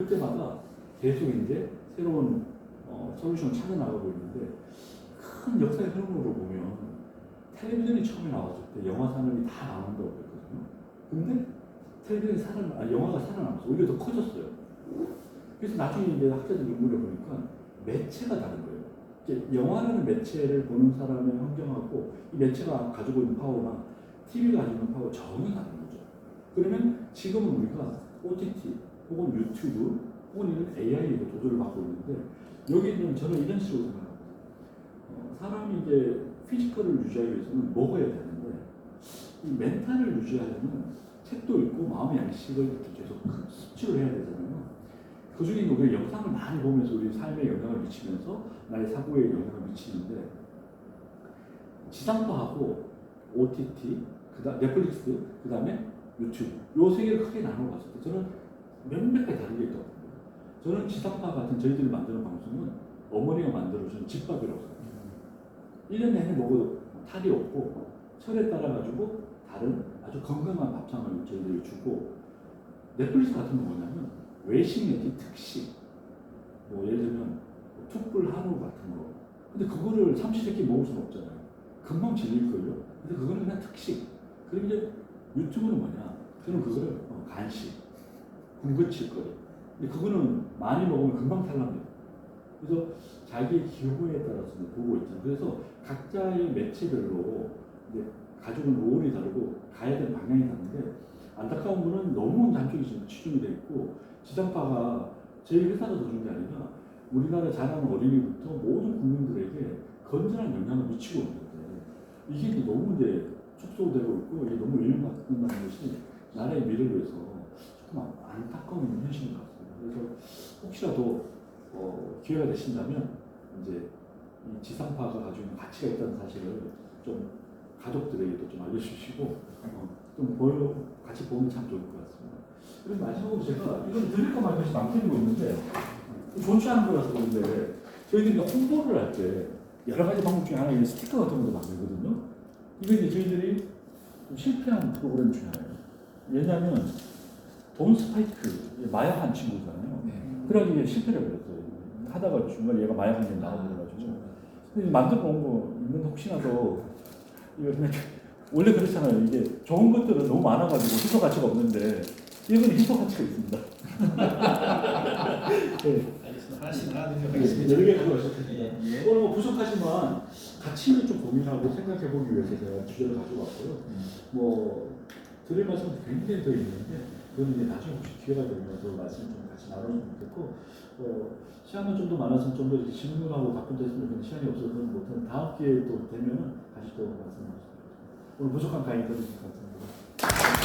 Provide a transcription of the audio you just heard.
그때마다 계속 이제 새로운 어, 솔루션을 찾아 나가고 있는데 큰 역사의 흐름으로 보면 텔레비전이 처음에 나왔을 때 영화 산업이 다 나온다고 그랬거든요. 근데 텔레비전이 살아, 아, 영화가 살아남았어. 오히려 더 커졌어요. 그래서 나중에 이제 학자들 연구를 보니까 매체가 다른 거예요. 이제 영화라는 매체를 보는 사람의 환경하고 이 매체가 가지고 있는 파워나 TV가 가지고 있는 파워 전혀 다른 거죠. 그러면 지금은 우리가 OTT 혹은 유튜브 혹은 이런 AI로 도전을 받고 있는데 여기는 저는 이런 식으로 생각합니다. 어, 사람이 이제 피지컬을 유지하기 위해서는 먹어야 되는데 이 멘탈을 유지하려면 책도 읽고 마음의 양식을 계속 섭취를 해야 되잖아요. 그 중에 우리 영상을 많이 보면서 우리 삶에 영향을 미치면서 나의 사고에 영향을 미치는데 지상파 하고 OTT, 그다음 넷플릭스, 그다음에 유튜브 요 세 개를 크게 나눠 봤을 때 저는 명백하게 다르게 있다고 봅니다. 저는 지상파 같은 저희들이 만드는 방송은 어머니가 만들어준 집밥이라고 생각해요. 1년 내내 먹어도 탈이 없고 철에 따라 가지고 다른 아주 건강한 밥상을 저희들이 주고 넷플릭스 같은 건 뭐냐면 외식 내지 특식. 뭐 예를 들면 툭불 한우 같은 거. 근데 그거를 삼시세끼 먹을 수는 없잖아요. 금방 질릴걸요. 근데 그거는 그냥 특식. 그리고 이제 유튜브는 뭐냐. 저는 그거를 어, 간식 군것질 거리 근데 그거는 많이 먹으면 금방 탈납니다 그래서 자기의 기호에 따라서 보고 있잖아요. 그래서 각자의 매체별로 이제 있는 롤이 다르고 가야 되는 방향이 다른데 안타까운 거는 너무 한쪽이 지금 치중이 돼 있고 지상파가 저희 회사가 더 좋은 게 아니라 우리나라 자라는 어린이부터 모든 국민들에게 건전한 영향을 미치고 있는데 이게 너무 이제 축소되고 있고 이게 너무 유행받는다는 것이 나라의 미래를 위해서 조금 안- 안타까운 현실인 것 같습니다. 그래서 혹시라도 어, 기회가 되신다면 이제 이 지상파가 가지고 있는 가치가 있다는 사실을 좀 가족들에게도 좀 알려주시고 어, 좀 보여 같이 보면 참 좋을 것 같습니다. 그리고 마지막으로 제가 이건 드릴 거 말고 남겨두고 있는데 않은 거라서 그런데 저희들이 홍보를 할 때 여러 가지 방법 중에 하나가 이 스티커 같은 것도 만들거든요. 이거 이제 저희들이 좀 실패한 프로그램 중에 하나예요. 왜냐하면 돈 스파이크 마약한 친구잖아요. 그러기 위해 실패를 했어요. 하다가 중간에 얘가 마약 한 게 나와가지고 근데 만들어 놓은 거 있는데 혹시나도 이거 그냥 원래 그렇잖아요. 이게 좋은 것들은 너무 많아가지고 희소 가치가 없는데 이건 희소 가치가 있습니다. 네. 알겠습니다. 하나씩 하나씩 여러 하겠습니다. 개 가져가실 텐데 예, 예. 오늘 뭐 부족하지만 가치를 좀 고민하고 생각해 보기 위해서 제가 주제를 가지고 왔고요. 뭐 드릴 말씀도 굉장히 더 있는데 그건 이제 나중에 혹시 기회가 되면 그 말씀 좀 같이 나누면 좋겠고 어, 시간은 좀 더 많아서 좀 더 질문하고 답변됐으면 좋겠는데 시간이 없어서 못하는 다음 기회에 또 되면 다시 또 말씀하겠습니다. 오늘 부족한 강의 들으셔서 감사합니다.